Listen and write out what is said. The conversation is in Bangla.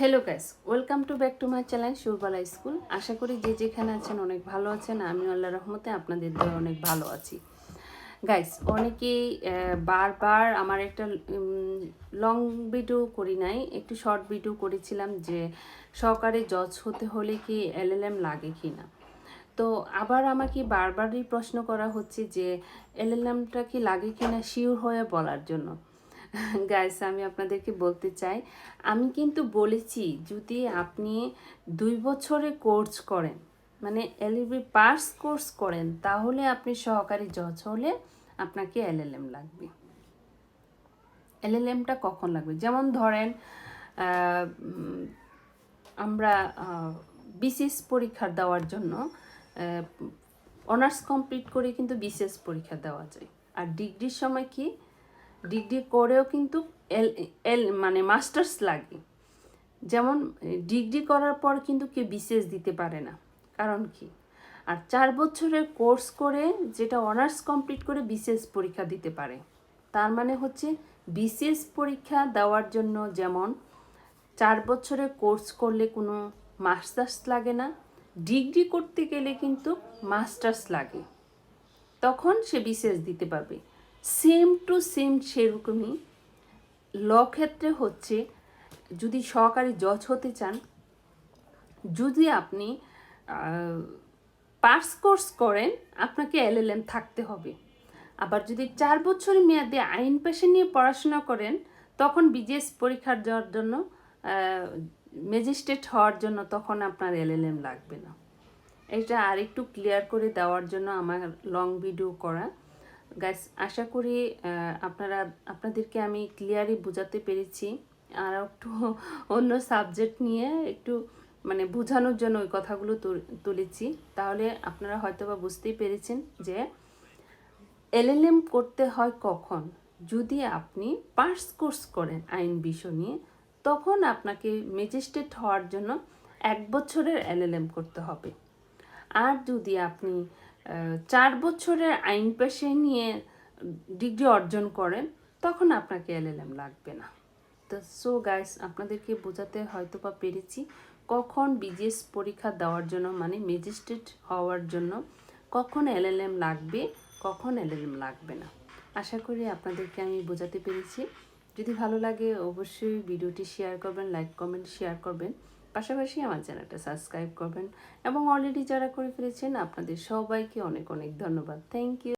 Hello guys welcome to back to my channel Surobala school আশা করি যে যেখানে আছেন অনেক ভালো আছেন। আমি আল্লাহ রহমতে আপনাদের দিয়ে অনেক ভালো আছি। গাইস অনেকেই বারবার আমার একটা লং ভিডিও করি নাই, একটু শর্ট ভিডিও করেছিলাম যে সহকারে জজ হতে হলে কি এলএলএম লাগে কি না তো আবার আমাকে বারবারই প্রশ্ন করা হচ্ছে যে এলএলএমটা কি লাগে কি না শিওর হয়ে বলার জন্য। গাইস আমি আপনাদেরকে বলতে চাই, আমি কিন্তু বলেছি যদি আপনি দুই বছরে কোর্স করেন মানে এলইবি পার্স কোর্স করেন, তাহলে আপনি সহকারী জজ হলে আপনাকে এলএলএম লাগবে। এলএলএমটা কখন লাগবে? যেমন ধরেন আমরা বিসিএস পরীক্ষা দেওয়ার জন্য অনার্স কমপ্লিট করে কিন্তু বিসিএস পরীক্ষা দেওয়া যায়। আর ডিগ্রির সময় কি? ডিগ্রি করেও কিন্তু এল এল মানে মাস্টার্স লাগে। যেমন, ডিগ্রি করার পর কিন্তু কেউ বিসিএস দিতে পারে না। কারণ কি? আর চার বছরের কোর্স করে যেটা অনার্স কমপ্লিট করে বিসিএস পরীক্ষা দিতে পারে। তার মানে হচ্ছে বিসিএস পরীক্ষা দেওয়ার জন্য যেমন চার বছরের কোর্স করলে কোনো মাস্টার্স লাগে না, ডিগ্রি করতে গেলে কিন্তু মাস্টার্স লাগে। তখন সে বিশেষ দিতে পারবে। সেম টু সেম সেরকমই ল ক্ষেত্রে হচ্ছে যদি সহকারী জজ হতে চান, যদি আপনি পাস কোর্স করেন, আপনাকে এলএলএম থাকতে হবে। আবার যদি চার বছরের মেয়াদে আইন পেশা নিয়ে পড়াশোনা করেন, তখন বিজেএস পরীক্ষার যাওয়ার জন্য ম্যাজিস্ট্রেট হওয়ার জন্য তখন আপনার এলএলএম লাগবে না। এটা আরেকটু ক্লিয়ার করে দেওয়ার জন্য আমার লং ভিডিও করা। গাইস আশা করি আপনারা, আপনাদেরকে আমি ক্লিয়ারই বোঝাতে পেরেছি। আর একটু অন্য সাবজেক্ট নিয়ে একটু মানে বোঝানোর জন্য ওই কথাগুলো তুলেছি। তাহলে আপনারা হয়তো বা বুঝতেই পেরেছেন যে এলএলএম করতে হয় কখন? যদি আপনি পার্স কোর্স করেন আইন বিষয় নিয়ে, তখন আপনাকে ম্যাজিস্ট্রেট হওয়ার জন্য এক বছরের এলএলএম করতে হবে। আর যদি আপনি চার বছরের আইন পেশায় নিয়ে ডিগ্রি অর্জন করেন, তখন আপনাকে এলএলএম লাগবে না। তো সো গাইস আপনাদেরকে বোঝাতে হয়তো বা পেরেছি, কখন বিজিএস পরীক্ষা দেওয়ার জন্য মানে ম্যাজিস্ট্রেট হওয়ার জন্য, কখন এলএলএম লাগবে, কখন এলএলএম লাগবে না। আশা করি আপনাদেরকে আমি বোঝাতে পেরেছি। যদি ভালো লাগে, অবশ্যই ভিডিওটি শেয়ার করবেন লাইক কমেন্ট শেয়ার করবেন। পাশাপাশি আমার চ্যানেলটা সাবস্ক্রাইব করবেন এবং অলরেডি যারা করে ফেলেছেন আপনাদের সবাইকে অনেক অনেক ধন্যবাদ। Thank you